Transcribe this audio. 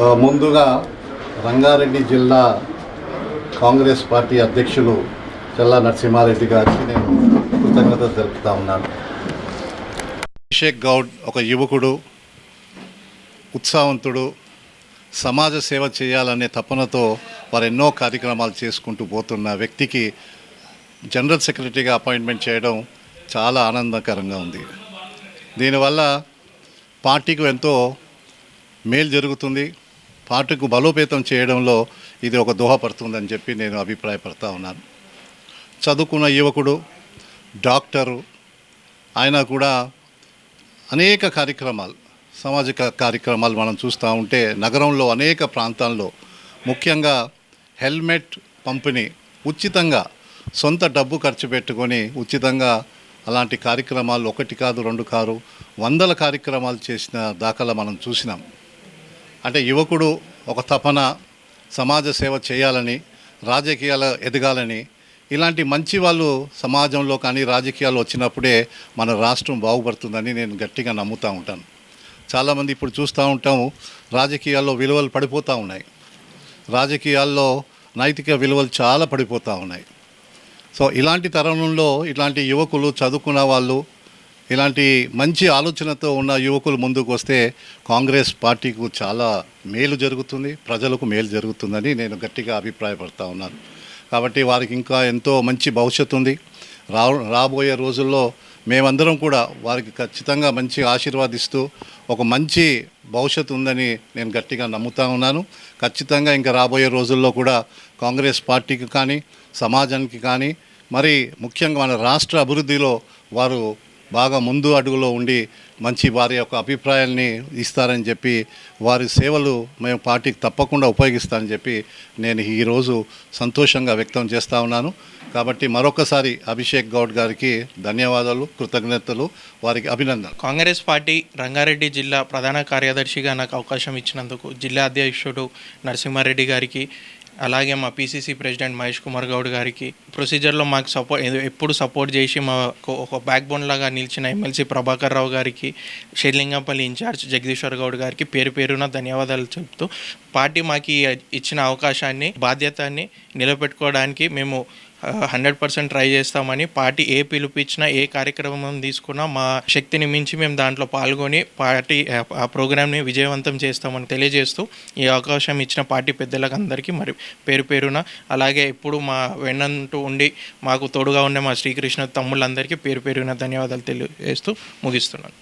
ముందుగా రంగారెడ్డి జిల్లా కాంగ్రెస్ పార్టీ అధ్యక్షులు చల్లా నరసింహారెడ్డి గారికి నేను కృతజ్ఞత తెలుపుతా ఉన్నాను. అభిషేక్ గౌడ్ ఒక యువకుడు ఉత్సాహవంతుడు సమాజ సేవ చేయాలనే తపనతో వారు ఎన్నో కార్యక్రమాలు చేసుకుంటూ పోతున్న వ్యక్తికి జనరల్ సెక్రటరీగా అపాయింట్మెంట్ చేయడం చాలా ఆనందకరంగా ఉంది. దీనివల్ల పార్టీకి ఎంతో మేలు జరుగుతుంది. పార్టీకు బలోపేతం చేయడంలో ఇది ఒక దోహపడుతుందని చెప్పి నేను అభిప్రాయపడతా ఉన్నాను. చదువుకున్న యువకుడు డాక్టరు ఆయన కూడా అనేక కార్యక్రమాలు సామాజిక కార్యక్రమాలు మనం చూస్తూ ఉంటే నగరంలో అనేక ప్రాంతాల్లో ముఖ్యంగా హెల్మెట్ పంపిణీ ఉచితంగా సొంత డబ్బు ఖర్చు పెట్టుకొని ఉచితంగా అలాంటి కార్యక్రమాలు ఒకటి కాదు రెండు కారు వందల కార్యక్రమాలు చేసిన దాఖలా మనం చూసినాం. అంటే యువకుడు ఒక తపన సమాజ సేవ చేయాలని రాజకీయాలు ఎదగాలని ఇలాంటి మంచి వాళ్ళు సమాజంలో కానీ రాజకీయాలు వచ్చినప్పుడే మన రాష్ట్రం బాగుపడుతుందని నేను గట్టిగా నమ్ముతూ ఉంటాను. చాలామంది ఇప్పుడు చూస్తూ ఉంటాము రాజకీయాల్లో విలువలు పడిపోతూ ఉన్నాయి. రాజకీయాల్లో నైతిక విలువలు చాలా పడిపోతూ ఉన్నాయి. సో ఇలాంటి తరుణంలో ఇలాంటి యువకులు చదువుకున్న వాళ్ళు ఇలాంటి మంచి ఆలోచనతో ఉన్న యువకులు ముందుకు వస్తే కాంగ్రెస్ పార్టీకు చాలా మేలు జరుగుతుంది ప్రజలకు మేలు జరుగుతుందని నేను గట్టిగా అభిప్రాయపడతా ఉన్నాను. కాబట్టి వారికి ఇంకా ఎంతో మంచి భవిష్యత్తు ఉంది. రా రాబోయే రోజుల్లో మేమందరం కూడా వారికి ఖచ్చితంగా మంచి ఆశీర్వాదిస్తూ ఒక మంచి భవిష్యత్తు ఉందని నేను గట్టిగా నమ్ముతా ఉన్నాను. ఖచ్చితంగా ఇంకా రాబోయే రోజుల్లో కూడా కాంగ్రెస్ పార్టీకి కానీ సమాజానికి కానీ మరి ముఖ్యంగా మన రాష్ట్ర అభివృద్ధిలో వారు బాగా ముందు అడుగులో ఉండి మంచి వారి యొక్క అభిప్రాయాల్ని ఇస్తారని చెప్పి వారి సేవలు మేము పార్టీకి తప్పకుండా ఉపయోగిస్తానని చెప్పి నేను ఈరోజు సంతోషంగా వ్యక్తం చేస్తూ ఉన్నాను. కాబట్టి మరొకసారి అభిషేక్ గౌడ్ గారికి ధన్యవాదాలు కృతజ్ఞతలు వారికి అభినందనలు. కాంగ్రెస్ పార్టీ రంగారెడ్డి జిల్లా ప్రధాన కార్యదర్శిగా నాకు అవకాశం ఇచ్చినందుకు జిల్లా అధ్యక్షుడు నరసింహారెడ్డి గారికి అలాగే మా పీసీసీ ప్రెసిడెంట్ మహేష్ కుమార్ గౌడ్ గారికి ప్రొసీజర్లో మాకు సపోర్ట్ ఎప్పుడు సపోర్ట్ చేసి మాకు ఒక బ్యాక్ బోన్ లాగా నిలిచిన ఎమ్మెల్సీ ప్రభాకర్ రావు గారికి షెర్లింగంపల్లి ఇన్ఛార్జ్ జగదీశ్వర్ గౌడ్ గారికి పేరు పేరున ధన్యవాదాలు చెప్తూ పార్టీ మాకు ఇచ్చిన అవకాశాన్ని బాధ్యతని నిలబెట్టుకోవడానికి మేము హండ్రెడ్ పర్సెంట్ ట్రై చేస్తామని పార్టీ ఏ పిలిపించినా ఏ కార్యక్రమం తీసుకున్నా మా శక్తిని మించి మేము దాంట్లో పాల్గొని పార్టీ ఆ, ఆ ప్రోగ్రామ్ని విజయవంతం చేస్తామని తెలియజేస్తూ ఈ అవకాశం ఇచ్చిన పార్టీ పెద్దలకు అందరికీ మరి పేరు పేరున అలాగే ఇప్పుడు మా వెన్నంటూ ఉండి మాకు తోడుగా ఉండే మా శ్రీకృష్ణ తమ్ముళ్ళందరికీ పేరు పేరున ధన్యవాదాలు తెలియజేస్తూ ముగిస్తున్నాను.